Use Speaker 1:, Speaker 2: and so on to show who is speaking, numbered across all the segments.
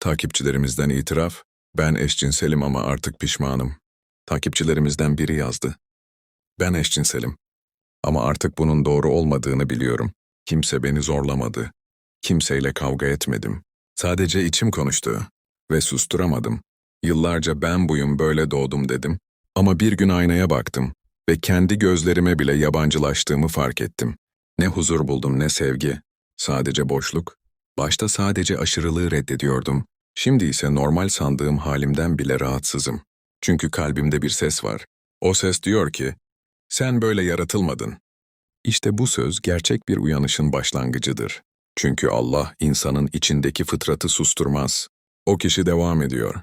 Speaker 1: Takipçilerimizden itiraf, ben eşcinselim ama artık pişmanım. Takipçilerimizden biri yazdı. Ben eşcinselim. Ama artık bunun doğru olmadığını biliyorum. Kimse beni zorlamadı. Kimseyle kavga etmedim. Sadece içim konuştu. Ve susturamadım. Yıllarca ben buyum böyle doğdum dedim. Ama bir gün aynaya baktım ve kendi gözlerime bile yabancılaştığımı fark ettim. Ne huzur buldum ne sevgi. Sadece boşluk. Başta sadece aşırılığı reddediyordum. Şimdi ise normal sandığım halimden bile rahatsızım. Çünkü kalbimde bir ses var. O ses diyor ki, sen böyle yaratılmadın. İşte bu söz gerçek bir uyanışın başlangıcıdır. Çünkü Allah insanın içindeki fıtratı susturmaz. O kişi devam ediyor.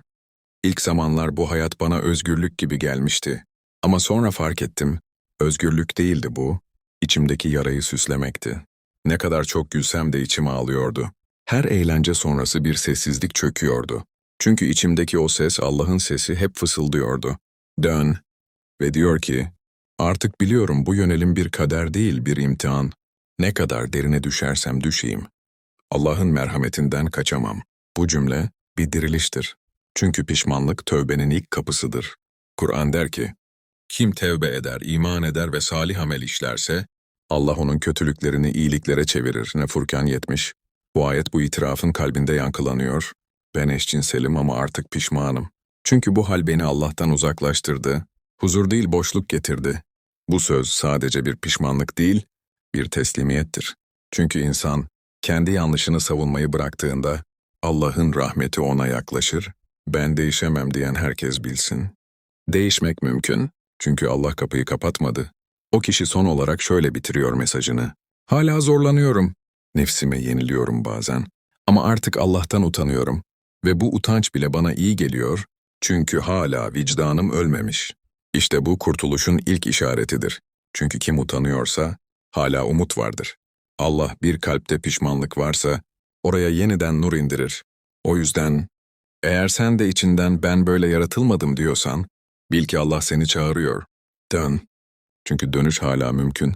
Speaker 1: İlk zamanlar bu hayat bana özgürlük gibi gelmişti. Ama sonra fark ettim, özgürlük değildi bu, içimdeki yarayı süslemekti. Ne kadar çok gülsem de içim ağlıyordu. Her eğlence sonrası bir sessizlik çöküyordu. Çünkü içimdeki o ses Allah'ın sesi hep fısıldıyordu. Dön. Ve diyor ki, artık biliyorum bu yönelim bir kader değil bir imtihan. Ne kadar derine düşersem düşeyim. Allah'ın merhametinden kaçamam. Bu cümle bir diriliştir. Çünkü pişmanlık tövbenin ilk kapısıdır. Kur'an der ki, kim tevbe eder, iman eder ve salih amel işlerse, Allah onun kötülüklerini iyiliklere çevirir. Ne Furkan 70. Bu ayet bu itirafın kalbinde yankılanıyor. Ben eşcinselim ama artık pişmanım. Çünkü bu hal beni Allah'tan uzaklaştırdı. Huzur değil boşluk getirdi. Bu söz sadece bir pişmanlık değil, bir teslimiyettir. Çünkü insan kendi yanlışını savunmayı bıraktığında Allah'ın rahmeti ona yaklaşır. Ben değişemem diyen herkes bilsin. Değişmek mümkün. Çünkü Allah kapıyı kapatmadı. O kişi son olarak şöyle bitiriyor mesajını. Hala zorlanıyorum. Nefsime yeniliyorum bazen. Ama artık Allah'tan utanıyorum. Ve bu utanç bile bana iyi geliyor. Çünkü hala vicdanım ölmemiş. İşte bu kurtuluşun ilk işaretidir. Çünkü kim utanıyorsa hala umut vardır. Allah bir kalpte pişmanlık varsa oraya yeniden nur indirir. O yüzden eğer sen de içinden ben böyle yaratılmadım diyorsan bil ki Allah seni çağırıyor. Dön. Çünkü dönüş hala mümkün.